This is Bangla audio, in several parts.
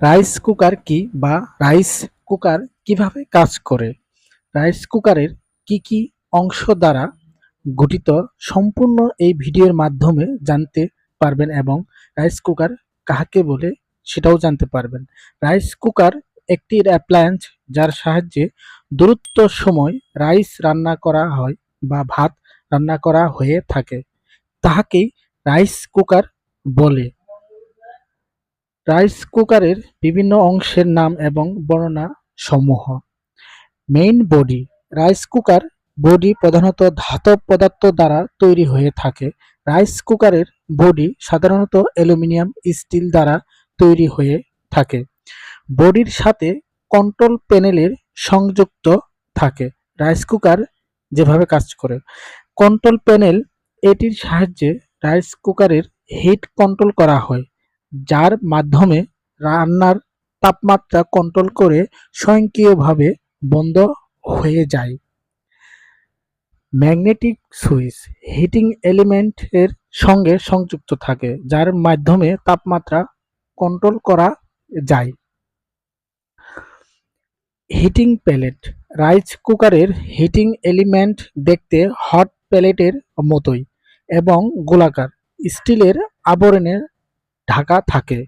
রাইস কুকার কি বা রাইস কুকার কীভাবে কাজ করে? রাইস কুকারের কি কি অংশ দ্বারা গঠিত? সম্পূর্ণ এই ভিডিওর মাধ্যমে জানতে পারবেন এবং রাইস কুকার কাহাকে বলে সেটাও জানতে পারবেন। রাইস কুকার একটি অ্যাপ্লায়েন্স যার সাহায্যে দ্রুত সময় রাইস রান্না করা হয় বা ভাত রান্না করা হয়ে থাকে। তাহাকেই রাইস কুকার বলে। রাইস কুকারের বিভিন্ন অংশের নাম এবং বর্ণনা সমূহ main body rice cooker body প্রধানত ধাতব পদার্থ দ্বারা তৈরি হয়ে থাকে। রাইস কুকারের বডি সাধারণত অ্যালুমিনিয়াম, স্টিল দ্বারা তৈরি হয়ে থাকে। বডির সাথে কন্ট্রোল প্যানেলের সংযুক্ত থাকে। রাইস কুকার যেভাবে কাজ করে। কন্ট্রোল প্যানেল এটির সাহায্যে রাইস কুকারের হিট কন্ট্রোল করা হয়। যার মাধ্যমে রান্নার তাপমাত্রা কন্ট্রোল করে স্বয়ংক্রিয়ভাবে বন্ধ হয়ে যায়। ম্যাগনেটিক সুইচ হিটিং এলিমেন্টের সঙ্গে সংযুক্ত থাকে, যার মাধ্যমে তাপমাত্রা কন্ট্রোল করা যায়। হিটিং প্যালেট, রাইস কুকারের হিটিং এলিমেন্ট দেখতে হট প্যালেটের মতোই এবং গোলাকার, স্টিলের আবরণে ঢাকা থাকে।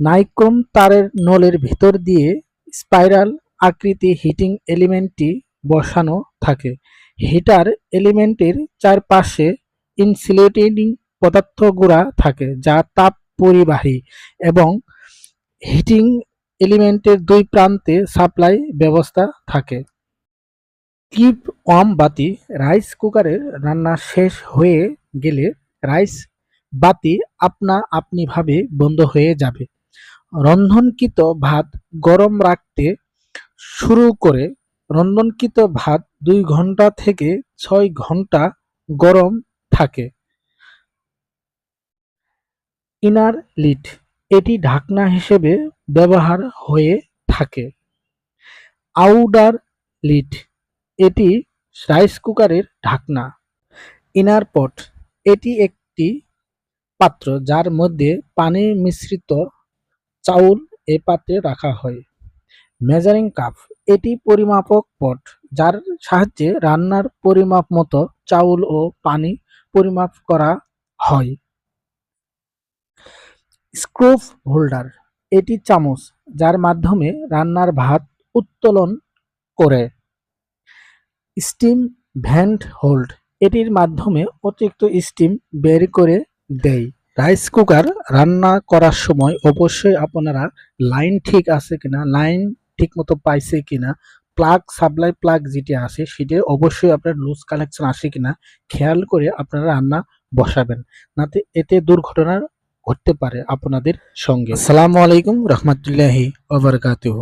নাইক্রোম তারের নলের ভিতর দিয়ে স্পাইরাল আকৃতি হিটিং এলিমেন্টটি বসানো থাকে। হিটার এলিমেন্টের চারপাশে ইনসুলেটিং পদার্থ গুঁড়া থাকে, যা তাপ পরিবাহী এবং হিটিং এলিমেন্টের দুই প্রান্তে সাপ্লাই ব্যবস্থা থাকে। কিপ ওয়াম বাতি রাইস কুকারের রান্না শেষ হয়ে গেলে রাইস বাতি আপনা আপনিভাবে বন্ধ হয়ে যাবে। রন্ধনকৃত ভাত গরম রাখতে শুরু করে রন্ধনকৃত ভাত দুই ঘণ্টা থেকে ছয় ঘণ্টা গরম থাকে। ইনার লিড, এটি ঢাকনা হিসেবে ব্যবহার হয়ে থাকে। আউডার লিড, এটি রাইস কুকারের ঢাকনা। ইনার পট, এটি একটি পাত্র যার মধ্যে পানি মিশ্রিত চাউল এ পাত্রে রাখা হয়। মেজারিং কাপ এটি পরিমাপক পট, যার সাহায্যে রান্নার পরিমাপ মতো চাউল ও পানি পরিমাপ করা হয়। স্ক্রুপ হোল্ডার এটি চামচ যার মাধ্যমে রান্নার ভাত উত্তোলন করে। স্টিম ভ্যান্ট হোল্ড এটির মাধ্যমে অতিরিক্ত স্টিম বের করে দেয় রাইস কুকার রান্না করার সময় অবশ্যই আপনারা লাইন ঠিক আছে কিনা লাইন ঠিক মতো পাইছে কিনা প্লাগ সাপ্লাই প্লাগ যেটি আছে সেটি অবশ্যই আপনার লুজ কানেকশন আসে কিনা, খেয়াল করে আপনারা রান্না বসাবেন। নাতে এতে দুর্ঘটনা ঘটতে পারে আপনাদের সঙ্গে। সালামু আলাইকুম রহমতুল্লাহি ওবরকাতুহ